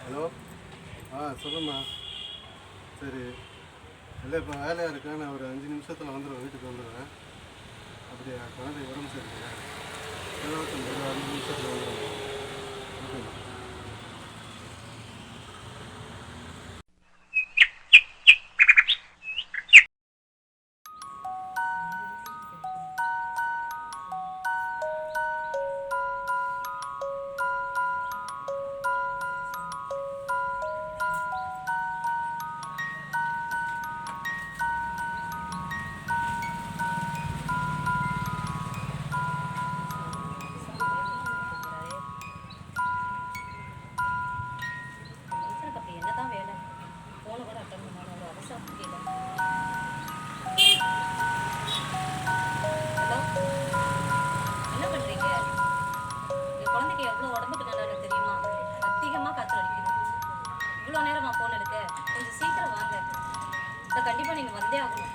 Hello ஆ சொல்லுமா சரி இல்லை இப்போ வேலையாக இருக்கேன் நான் ஒரு அஞ்சு நிமிஷத்தில் வந்துடுவேன் வீட்டுக்கு வந்துடுவேன். அப்படியா? குழந்தை உடம்பு சரியில்லை இருபத்தொம்பது அஞ்சு நிமிஷத்தில் கொஞ்சம் சீக்கிரம் வாங்க. இல்லை கண்டிப்பாக நீங்கள் வந்தே ஆகணும்.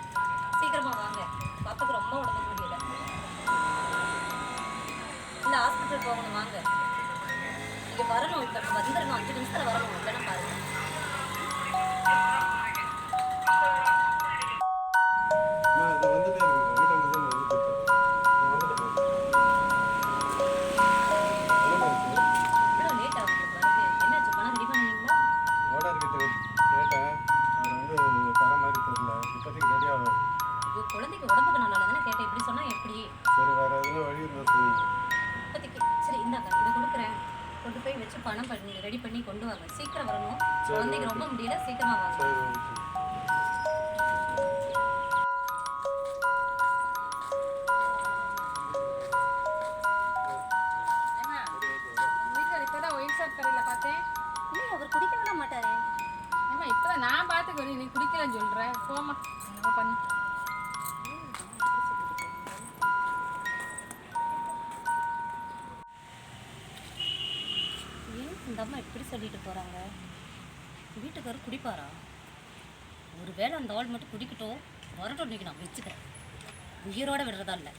சீக்கிரமா வாங்க. பாப்பாவுக்கு ரொம்ப உடம்பு முடியல. இல்லை ஹாஸ்பிட்டல் போகணும் வாங்க. நீங்கள் வரணும் இப்போ வந்து கொண்டு போய் வச்சு பணம் பண்ணி ரெடி பண்ணி கொண்டு வாங்க. சீக்கிரம் வரணும். ஓகே. ரொம்ப முடியல சீக்கிரமா வாங்க. அவர் குடிக்க விட மாட்டாரே. ஏம்மா இப்போதான் நான் பார்த்துக்கணும் நீ குடிக்கலன்னு சொல்கிற போம்மா. என்னமோ பண்ணு இந்த அம்மா இப்படி சொல்லிட்டு போகிறாங்க வீட்டுக்காரர் குடிப்பாரா? ஒருவேளை அந்த ஆள் மட்டும் குடிக்கட்டும் வரட்டும் இன்னைக்கு நான் வச்சுக்கிறேன். உயிரோடு விடுறதா இல்லை.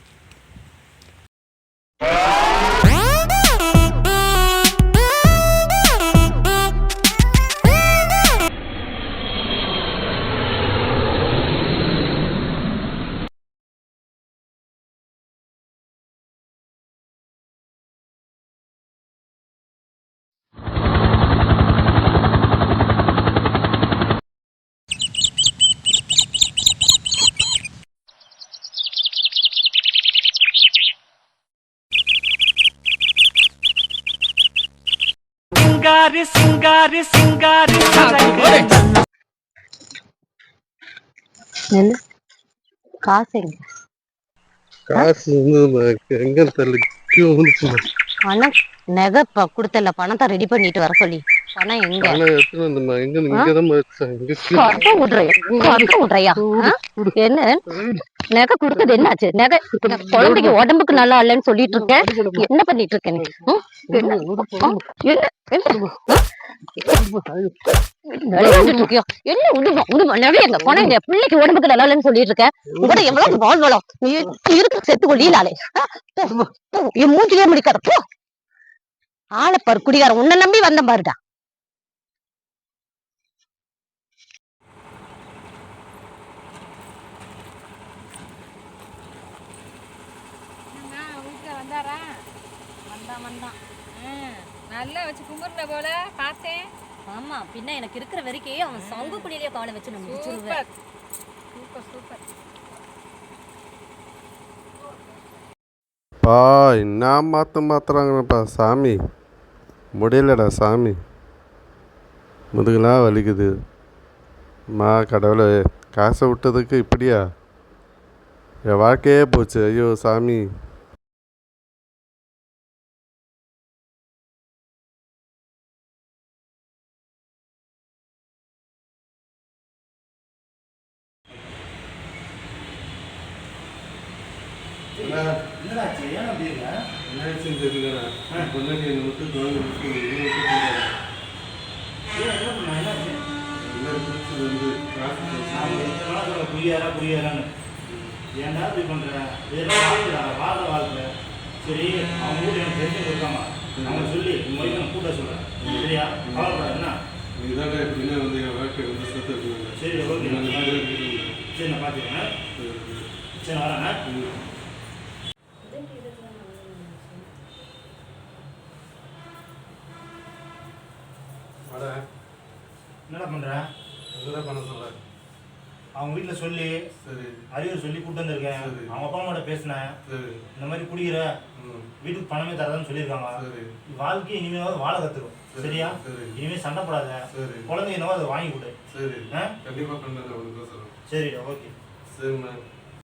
சிங்காரி சிங்காரி சிங்காரி நெல் காசு எங்க? காசு வந்து எங்கே வந்துச்சுமா பணம் நகை கொடுத்தல பணத்தை ரெடி பண்ணிட்டு வர சொல்லி. பணம் எங்க? எங்கே இங்கே தான்? என்ன? நகை கொடுத்தது என்னாச்சு? நகை குழந்தைக்கு உடம்புக்கு நல்லா இல்லைன்னு சொல்லிட்டு இருக்கேன் என்ன பண்ணிட்டு இருக்க நீ ம்? என்ன? உடுமா உடுமா? பணம் எங்க பிள்ளைக்கு உடம்புக்கு நல்லா இல்லைன்னு சொல்லிட்டு இருக்கேன் கூட எவ்வளவு வாழ் வளம் நீ இருக்கு செத்து கொள்ளியலாலே என் மூஞ்சிலே முடிக்காத போ. ஆளை பாரு குடிகாரன். உன்னை நம்பி வந்தேன் பாருடா வீட்டில் வந்தாரா வந்தான் ம் நல்லா வச்சு கும்பிட்ற போல பார்த்தேன். ஆமா பின்ன எனக்கு இருக்கிற வரைக்கும் அவன் சங்கு குழியிலேயே காலை வச்சு முடிச்சிருவேன் சூப்பர். Super super. பா என்ன மாற்ற மாத்துறாங்கப்பா சாமி. முடியலடா சாமி. முதுகுலாம் வலிக்குது. மா கடவுளே காசை விட்டதுக்கு இப்படியா? என் வாழ்க்கையே போச்சு. ஐயோ சாமி. என்னடாச்சு ஏன் அப்படி இருக்க? என்னாச்சுன்னு தெரியலடா. பொண்ணு என்னை விட்டு குழந்தை விட்டு என்னை பண்ண? என்னாச்சு? எல்லாம் பிடிச்சது வந்து. நான் புரியாரா புரியாரான்னு ஏன்டா இப்படி பண்ற? இதெல்லாம் வாழ்க்கை வாழ வாழ்க்கை. சரி அவங்க கூட எனக்கு தெரிஞ்சு இருக்காமா அவங்க சொல்லி உங்க ஒய்ஃபை கூட்ட சொல்றேன். சரியா? கவலைப்படாத. என்ன? நீ தானே எப்படின்னா வந்து என் வாழ்க்கை வந்து சேர்த்து வைக்கணும் சரி ஓகே. நான். சரி நான் பார்த்துக்கிறேன். சரி, நான் வரேன். என்னடா அதுதான் பண்ண சொல்ல அவங்க வீட்டில் சொல்லி சரி. அறிவுரை சொல்லி கூப்பிட்டு வந்திருக்கேன். சரி. அவங்க அப்பா அம்மாட்ட பேசினேன். சரி. இந்த மாதிரி குடிக்கிற ம். வீட்டுக்கு பணமே தரதான்னு சொல்லியிருக்காங்க. சரி. வாழ்க்கை இனிமேவாவது வாழ கற்றுக்கும் சரி, சரியா? சரி. இனிமே சண்டை போடாத. சரி. குழந்தை என்னவோ அதை வாங்கி கொடு. சரி. ஆ? கண்டிப்பாக பண்ணுறேன் சொல்கிறேன் சரிடா ஓகே. சரிண்ணா